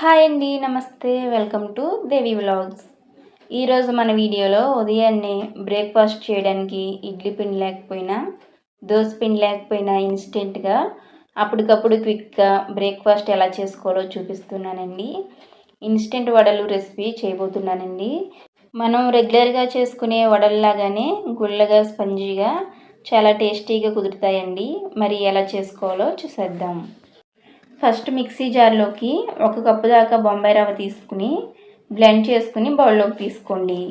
Hi అండి namaste. Welcome to Devi vlogs. ఈరోజు మన వీడియోలో ఉదయాన్నే బ్రేక్ఫాస్ట్ చేయడానికి ఇడ్లీ పిండి లేకపోయినా దోశ పిండి లేకపోయినా ఇన్స్టెంట్గా అప్పటికప్పుడు క్విక్గా బ్రేక్ఫాస్ట్ ఎలా చేసుకోవాలో చూపిస్తున్నానండి. ఇన్స్టెంట్ వడలు రెసిపీ చేయబోతున్నానండి. మనం రెగ్యులర్గా చేసుకునే వడల్లాగానే గుల్లగా స్పంజీగా చాలా టేస్టీగా కుదురుతాయండి. మరి ఎలా చేసుకోవాలో చూసేద్దాం. ఫస్ట్ మిక్సీ జార్లోకి ఒక కప్పు దాకా బొంబాయి రవ్వ తీసుకుని బ్లెండ్ చేసుకుని బౌల్లోకి తీసుకోండి.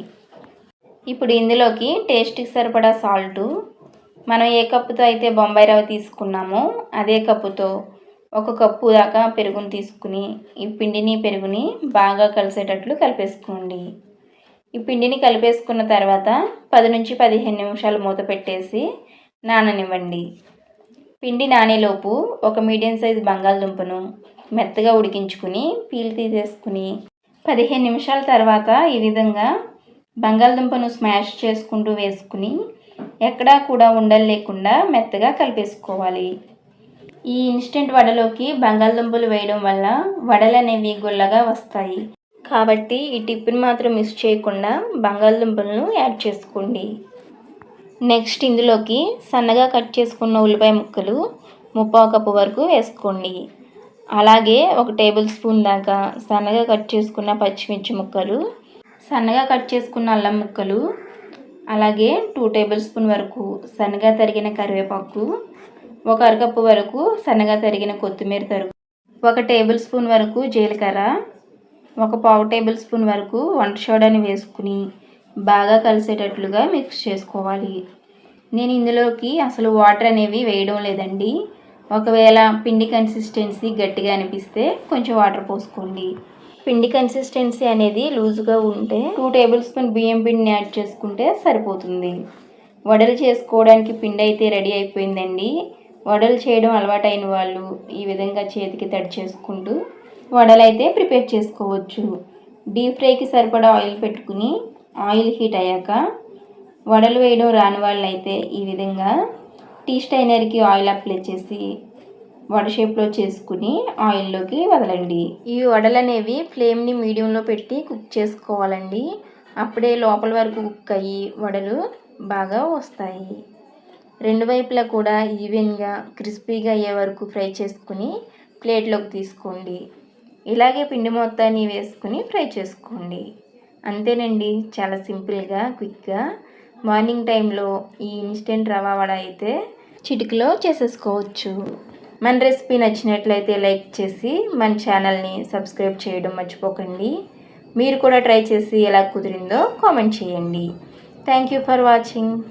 ఇప్పుడు ఇందులోకి టేస్ట్కి సరిపడా సాల్టు. మనం ఏ కప్పుతో అయితే బొంబాయి రవ్వ తీసుకున్నామో అదే కప్పుతో ఒక కప్పు దాకా పెరుగుని తీసుకుని ఈ పిండిని పెరుగుని బాగా కలిసేటట్లు కలిపేసుకోండి. ఈ పిండిని కలిపేసుకున్న తర్వాత పది నుంచి పదిహేను నిమిషాలు మూత పెట్టేసి నాననివ్వండి. పిండి నానేలోపు ఒక మీడియం సైజు బంగాళదుంపను మెత్తగా ఉడికించుకుని పీల్ తీసేసుకుని పదిహేను నిమిషాల తర్వాత ఈ విధంగా బంగాళదుంపను స్మాష్ చేసుకుంటూ వేసుకుని ఎక్కడా కూడా ఉండలు లేకుండా మెత్తగా కలిపేసుకోవాలి. ఈ ఇన్స్టెంట్ వడలోకి బంగాళదుంపలు వేయడం వల్ల వడలు అనేవి గుల్లగా వస్తాయి. కాబట్టి ఈ టిప్ని మాత్రం మిస్ చేయకుండా బంగాళదుంపలను యాడ్ చేసుకోండి. నెక్స్ట్ ఇందులోకి సన్నగా కట్ చేసుకున్న ఉల్లిపాయ ముక్కలు ముప్పావు కప్పు వరకు వేసుకోండి. అలాగే ఒక టేబుల్ స్పూన్ దాకా సన్నగా కట్ చేసుకున్న పచ్చిమిర్చి ముక్కలు సన్నగా కట్ చేసుకున్న అల్లం ముక్కలు అలాగే టూ టేబుల్ స్పూన్ వరకు సన్నగా తరిగిన కరివేపాకు ఒక అరకప్పు వరకు సన్నగా తరిగిన కొత్తిమీర తరుగు ఒక టేబుల్ స్పూన్ వరకు జీలకర్ర ఒక పావు టేబుల్ స్పూన్ వరకు వంట సోడాని వేసుకుని బాగా కలిసేటట్లుగా మిక్స్ చేసుకోవాలి. నేను ఇందులోకి అసలు వాటర్ అనేవి వేయడం లేదండి. ఒకవేళ పిండి కన్సిస్టెన్సీ గట్టిగా అనిపిస్తే కొంచెం వాటర్ పోసుకోండి. పిండి కన్సిస్టెన్సీ అనేది లూజుగా ఉంటే టూ టేబుల్ స్పూన్ బియ్యం పిండిని యాడ్ చేసుకుంటే సరిపోతుంది. వడలు చేసుకోవడానికి పిండి అయితే రెడీ అయిపోయిందండి. వడలు చేయడం అలవాటైన వాళ్ళు ఈ విధంగా చేతికి తడి చేసుకుంటూ వడలు అయితే ప్రిపేర్ చేసుకోవచ్చు డీప్ ఫ్రైకి సరిపడా ఆయిల్ పెట్టుకుని ఆయిల్ హీట్ అయ్యాక వడలు వేయడం రాని వాళ్ళైతే ఈ విధంగా టీ స్టైనర్కి ఆయిల్ అప్లై చేసి వడ షేప్లో చేసుకుని ఆయిల్లోకి వదలండి. ఈ వడలు అనేవి ఫ్లేమ్ని మీడియంలో పెట్టి కుక్ చేసుకోవాలండి. అప్పుడే లోపల వరకు కుక్ అయ్యి వడలు బాగా వస్తాయి. రెండు వైపులా కూడా ఈవెన్గా క్రిస్పీగా అయ్యే వరకు ఫ్రై చేసుకుని ప్లేట్లోకి తీసుకోండి. ఇలాగే పిండి మొత్తాన్ని వేసుకుని ఫ్రై చేసుకోండి. అంతేనండి. చాలా సింపుల్గా క్విక్గా. మార్నింగ్ టైంలో ఈ ఇన్స్టెంట్ రవా వడ అయితే చిటికలో చేసేసుకోవచ్చు. మన రెసిపీ నచ్చినట్లయితే లైక్ చేసి మన ఛానల్ని సబ్స్క్రైబ్ చేయడం మర్చిపోకండి. మీరు కూడా ట్రై చేసి ఎలా కుదిరిందో కామెంట్ చేయండి. Thank you for watching.